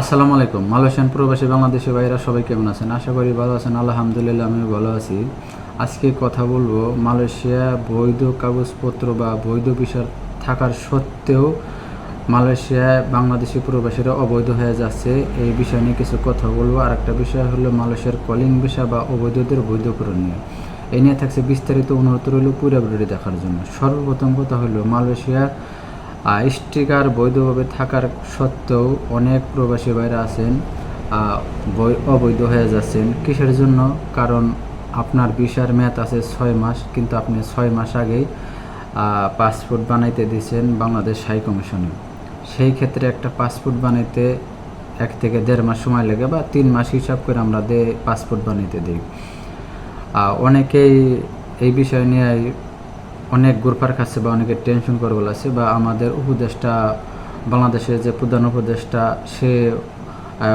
আসসালামু আলাইকুম। মালয়েশিয়ান প্রবাসী বাংলাদেশি ভাইরা সবাই কেমন আছেন? আশা করি ভালো আছেন। আলহামদুলিল্লাহ আমি ভালো আছি। আজকে কথা বলব মালয়েশিয়া বৈধ কাগজপত্র বা বৈধ বিষয় থাকার সত্ত্বেও মালয়েশিয়ায় বাংলাদেশি প্রবাসীরা অবৈধ হয়ে যাচ্ছে। এই বিষয় নিয়ে কিছু কথা বলব। আর একটা বিষয় হলো মালয়েশিয়ার কলিং ভিসা বা অবৈধদের বৈধকরণ নিয়ে। এই নিয়ে থাকছে বিস্তারিত অনুরোধ রইল পুরো দেখার জন্য। সর্বপ্রথম কথা হলো মালয়েশিয়ার আহ, স্টিকার বৈধভাবে থাকার সত্ত্বেও অনেক প্রবাসী ভাইরা আছেন অবৈধ হয়ে যাচ্ছেন। কিসের জন্য? কারণ আপনার ভিসার মেয়াদ আছে ছয় মাস, কিন্তু আপনি ছয় মাস আগেই পাসপোর্ট বানাইতে দিয়েছেন বাংলাদেশ হাই কমিশনে। সেই ক্ষেত্রে একটা পাসপোর্ট বানাইতে এক থেকে দেড় মাস সময় লাগে বা তিন মাস হিসাব করে আমরা দে পাসপোর্ট বানাইতে দিই। অনেকেই এই বিষয় নিয়ে অনেক গ্রুপার খাচ্ছে বা অনেকে টেনশন করে বলেছে বা আমাদের উপদেষ্টা, বাংলাদেশের যে প্রধান উপদেষ্টা, সে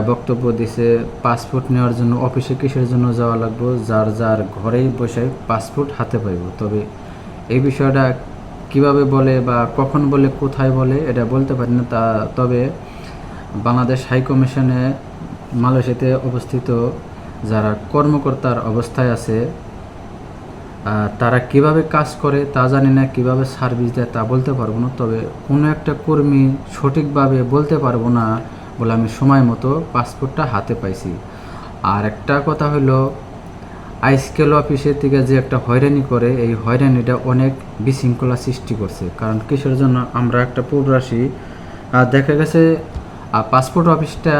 বক্তব্য দিছে পাসপোর্ট নেওয়ার জন্য অফিসে কিসের জন্য যাওয়া লাগবে? যার যার ঘরেই বসে পাসপোর্ট হাতে পাইব। তবে এই বিষয়টা কীভাবে বলে বা কখন বলে, কোথায় বলে, এটা বলতে পারি না। তা, তবে বাংলাদেশ হাইকমিশনে মালয়েশিয়াতে অবস্থিত যারা কর্মকর্তার অবস্থায় আছে তারা কীভাবে কাজ করে তা জানি না, কীভাবে সার্ভিস দেয় তা বলতে পারব না, তবে কোনো একটা কর্মী সঠিকভাবে বলতে পারব না বলে আমি সময় মতো পাসপোর্টটা হাতে পাইছি। আর একটা কথা হলো আইসকেল অফিসের থেকে যে একটা হয়রানি করে, এই হয়রানিটা অনেক বিশৃঙ্খলা সৃষ্টি করছে। কারণ কিসের জন্য আমরা একটা প্রবাসী দেখা গেছে পাসপোর্ট অফিসটা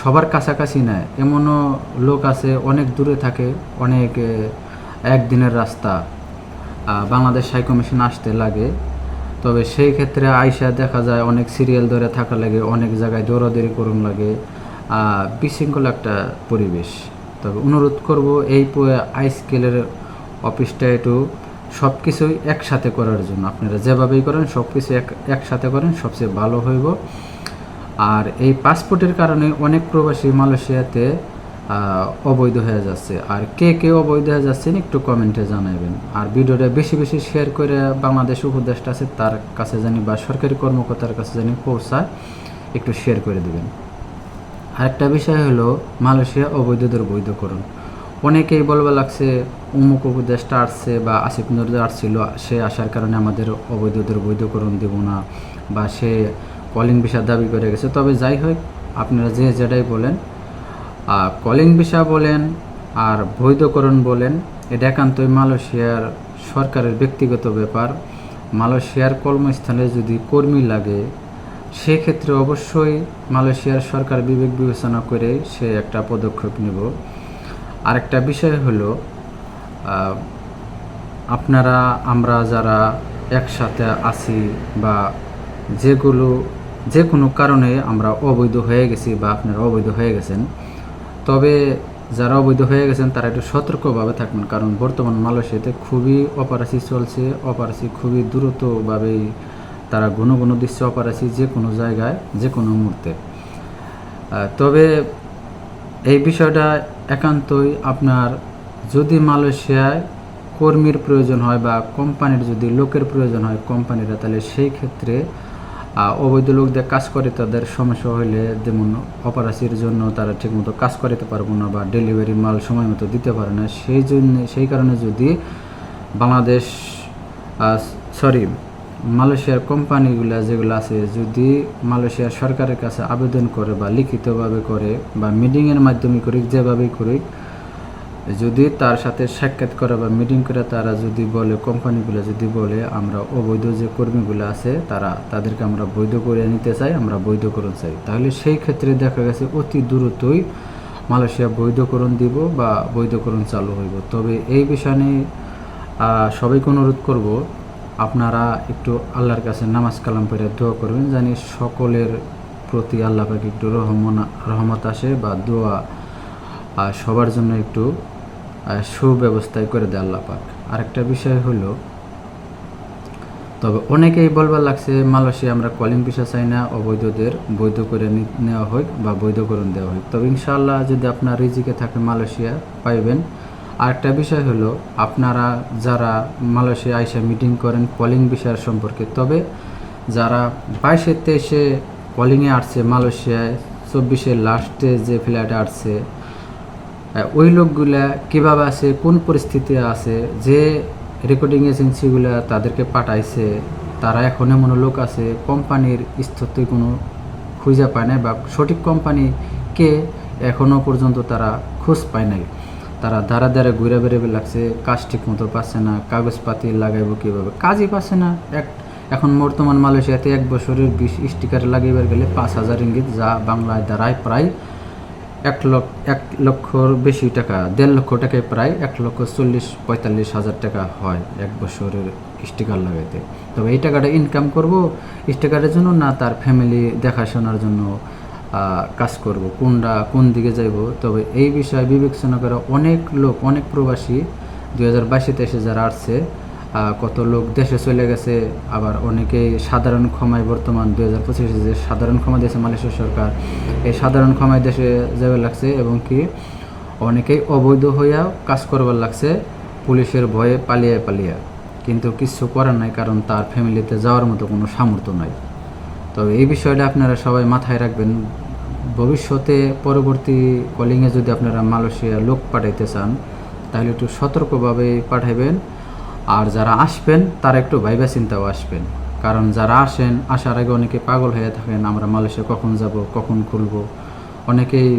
সবার কাছাকাছি নেয় এমনও লোক আছে, অনেক দূরে থাকে, অনেক একদিনের রাস্তা বাংলাদেশ হাই কমিশন আসতে লাগে। তবে সেই ক্ষেত্রে আইসা দেখা যায় অনেক সিরিয়াল ধরে থাকা লাগে, অনেক জায়গায় দৌড়াদৌড়ি করুন লাগে। বিশৃঙ্খল একটা পরিবেশ। তবে অনুরোধ করব, এই আই স্কেলের অফিসটা একটু সব কিছুই একসাথে করার জন্য। আপনারা যেভাবেই করেন সব কিছু এক, একসাথে করেন, সবচেয়ে ভালো হইব। আর এই পাসপোর্টের কারণে অনেক প্রবাসী মালয়েশিয়াতে অবৈধ হয়ে যাচ্ছে। আর কে কে অবৈধ হয়ে যাচ্ছেন একটু কমেন্টে জানাবেন। আর ভিডিওটা বেশি বেশি শেয়ার করে বাংলাদেশ উপদেষ্টা আছে, তার কাছে জানি বা সরকারি কর্মকর্তার কাছে জানি পৌঁছায় একটু শেয়ার করে দিবেন। আরেকটা বিষয় হলো মালয়েশিয়া অবৈধদের বৈধকরণ অনেকেই বলবা লাগছে উমুক উপদেশটা আসছে বা আসিফ নজর আসছিল, সে আসার কারণে আমাদের অবৈধদের বৈধকরণ দেব না বা সে কলিং ভিসা দাবি করে গেছে। তবে যাই হোক, আপনারা যে যেটাই বলেন কলিং ভিসা বলেন আর বৈধকরণ বলেন, এটা একান্তই মালয়েশিয়ার সরকারের ব্যক্তিগত ব্যাপার। মালয়েশিয়ার কর্মস্থানে যদি কর্মী লাগে, সেক্ষেত্রে অবশ্যই মালয়েশিয়ার সরকার বিবেক বিবেচনা করে সে একটা পদক্ষেপ নেব। আরেকটা বিষয় হলো আপনারা, আমরা যারা একসাথে আছি বা যেগুলো, যে কোনো কারণে আমরা অবৈধ হয়ে গেছি বা আপনারা অবৈধ হয়ে গেছেন তবে যারা অবৈধ হয়ে গেছেন, তারা একটু সতর্কভাবে থাকবেন, কারণ বর্তমান মালয়েশিয়াতে খুবই অপারেসি চলছে। অপারেসি খুবই দ্রুতভাবেই তারা ঘন ঘন দিচ্ছে অপারেসি যে কোনো জায়গায় যে কোনো মুহূর্তে তবে এই বিষয়টা একান্তই আপনার যদি মালয়েশিয়ায় কর্মীর প্রয়োজন হয় বা কোম্পানির যদি লোকের প্রয়োজন হয় কোম্পানিরা, তাহলে সেই ক্ষেত্রে অবৈধ লোকদের কাজ করে, তাদের সমস্যা হলে যেমন অপারেসির জন্য তারা ঠিকমতো কাজ করাতে পারব না বা ডেলিভারি মাল সময় মতো দিতে পারে না, সেই জন্য, সেই কারণে যদি বাংলাদেশ সরি মালয়েশিয়ার কোম্পানিগুলো যেগুলো আছে, যদি মালয়েশিয়ার সরকারের কাছে আবেদন করে বা লিখিতভাবে করে বা মিটিংয়ের মাধ্যমে করুক যেভাবেই করুক যদি তার সাথে সাক্ষাৎ করে বা মিটিং করে তারা যদি বলে কোম্পানিগুলো যদি বলে, আমরা অবৈধ যে কর্মীগুলো আছে, তারা, তাদেরকে আমরা বৈধ করে নিতে চাই, আমরা বৈধকরণ চাই। তাহলে সেই ক্ষেত্রে দেখা গেছে অতি দ্রুতই মালয়েশিয়া বৈধকরণ দিব বা বৈধকরণ চালু হইব। তবে এই বিষয় নিয়ে সবাইকে অনুরোধ করব, আপনারা একটু আল্লাহর কাছে নামাজ কালাম পড়ে দোয়া করবেন, জানি সকলের প্রতি আল্লাহ একটু রহমনা, রহমত আসে বা দোয়া সবার জন্য একটু সুব্যবস্থায় করে দেয় আল্লাহ পাক। আরেকটা বিষয় হলো, তবে অনেকেই বলবার লাগছে মালয়েশিয়া আমরা কলিং ভিসা চাই না, অবৈধদের বৈধ করে নেওয়া হোক বা বৈধকরণ দেওয়া হোক। তবে ইনশাআল্লাহ যদি আপনার রিজিকে থাকে মালয়েশিয়া, পাইবেন। আরেকটা বিষয় হলো, আপনারা যারা মালয়েশিয়া আইসা মিটিং করেন কলিং ভিসার সম্পর্কে, তবে যারা বাইশে তেইশে কলিংয়ে আসছে মালয়েশিয়ায় চব্বিশের লাস্টে যে ফ্ল্যাটে আসছে ওই লোকগুলা কীভাবে আছে, কোন পরিস্থিতি আছে, যে রেকর্ডিং এজেন্সিগুলা তাদেরকে পাঠাইছে, তারা এখন এমন লোক আছে, কোম্পানির স্তরে কোনো খুঁজে পায় নাই বা সঠিক কোম্পানি কে এখনও পর্যন্ত তারা খোঁজ পায় নাই। তারা দ্বারা দ্বারা ঘুরে বেড়ে লাগছে, কাজ ঠিক মতো পাচ্ছে না, কাগজপাতি লাগাইবো কীভাবে? কাজই পাচ্ছে না। এক, এখন বর্তমান মালয়েশিয়াতে এক বছরের বিশ স্টিকার লাগাইবার গেলে পাঁচ হাজার ইঙ্গিত যা বাংলায় দাঁড়ায় প্রায় এক লক্ষ এক লক্ষর বেশি টাকা, দেড় লক্ষ টাকায় প্রায় এক লক্ষ চল্লিশ, পঁয়তাল্লিশ হাজার টাকা হয় এক বছরের স্টিকার লাগাইতে। তবে এই টাকাটা ইনকাম করব স্টিকারের জন্য না তার ফ্যামিলি দেখাশোনার জন্য কাজ করব কোনটা কোন দিকে যাইব? তবে এই বিষয়ে বিবেচনা করে অনেক লোক, অনেক প্রবাসী দু হাজার বাইশে এসে যারা আসছে কত লোক দেশে চলে গেছে, আবার অনেকেই সাধারণ ক্ষমায় বর্তমান দুই হাজার পঁচিশে যে সাধারণ ক্ষমা দিয়েছে মালয়েশিয়া সরকার, এই সাধারণ ক্ষমায় দেশে যাবে লাগছে এবং কি অনেকেই অবৈধ হইয়া কাজ করবার লাগছে, পুলিশের ভয়ে পালিয়ে পালিয়ে। কিন্তু কিছু করার নাই, কারণ তার ফ্যামিলিতে যাওয়ার মতো কোনো সামর্থ্য নাই। তবে এই বিষয়টা আপনারা সবাই মাথায় রাখবেন। ভবিষ্যতে পরবর্তী কলিংয়ে যদি আপনারা মালয়েশিয়া লোক পাঠাইতে চান, তাহলে একটু সতর্কভাবে পাঠাইবেন। আর যারা আসবেন, তারা একটু ভাইবা চিন্তাও আসবেন। কারণ যারা আসেন, আসার আগে অনেকে পাগল হয়ে থাকেন, আমরা মালয়েশিয়া কখন যাব, কখন খুলব, অনেকেই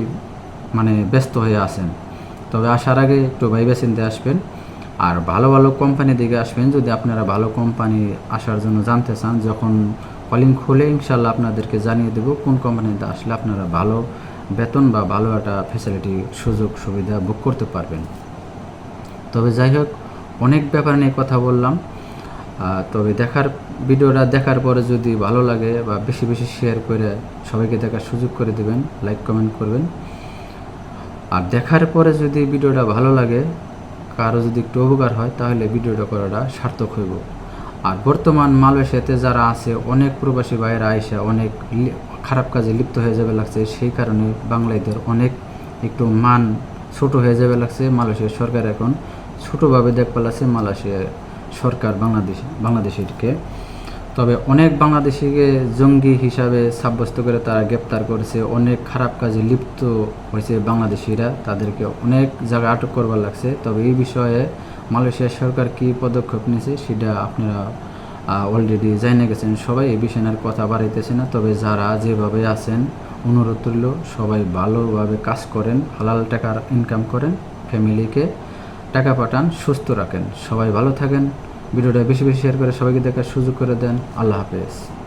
মানে ব্যস্ত হয়ে আসেন তবে আসার আগে একটু ভাইবা চিন্তে আসবেন। আর ভালো ভালো কোম্পানি দিকে আসবেন, যদি আপনারা ভালো কোম্পানি আসার জন্য জানতে চান, যখন কলিং খুলে ইনশাল্লাহ আপনাদেরকে জানিয়ে দেবো কোন কোম্পানিতে আসলে আপনারা ভালো বেতন বা ভালো একটা ফ্যাসিলিটি সুযোগ সুবিধা বুক করতে পারবেন। তবে যাই হোক অনেক ব্যাপার নিয়ে কথা বললাম। তবে দেখার, ভিডিওটা দেখার পরে যদি ভালো লাগে বা বেশি বেশি শেয়ার করে সবাইকে দেখার সুযোগ করে দেবেন লাইক কমেন্ট করবেন। আর দেখার পরে যদি ভিডিওটা ভালো লাগে, কারও যদি একটু উপকার হয়, তাহলে ভিডিওটা করাটা সার্থক হইব। আর বর্তমান মালয়েশিয়াতে যারা আছে, অনেক প্রবাসী ভাইয়েরা আইসা অনেক খারাপ কাজে লিপ্ত হয়ে যাবে লাগছে। সেই কারণে বাংলাদেশের অনেক একটু মান ছোট হয়ে যাবে লাগছে মালয়েশিয়ার সরকার এখন। ছোটোভাবে দেখ পালাছে মালয়েশিয়ার সরকার বাংলাদেশ বাংলাদেশিকে। তবে অনেক বাংলাদেশিকে জঙ্গি হিসাবে সাব্যস্ত করে তারা গ্রেপ্তার করেছে। অনেক খারাপ কাজে লিপ্ত হয়েছে বাংলাদেশিরা। তাদেরকে অনেক জায়গায় আটক করবার লাগছে। তবে এই বিষয়ে মালয়েশিয়া সরকার কী পদক্ষেপ নিয়েছে সেটা আপনারা অলরেডি জানিয়ে গেছেন। সবাই এই বিষয়ে আর কথা বাড়াইতেছে না। তবে যারা যেভাবে আছেন, অনুরোধ তুলল সবাই ভালোভাবে কাজ করেন, হালাল টাকার ইনকাম করেন ফ্যামিলিকে টাকা পাঠান, সুস্থ রাখেন। সবাই ভালো থাকেন। ভিডিওটা বেশি বেশি শেয়ার করে সবাইকে দেখার সুযোগ করে দেন। আল্লাহ হাফেজ।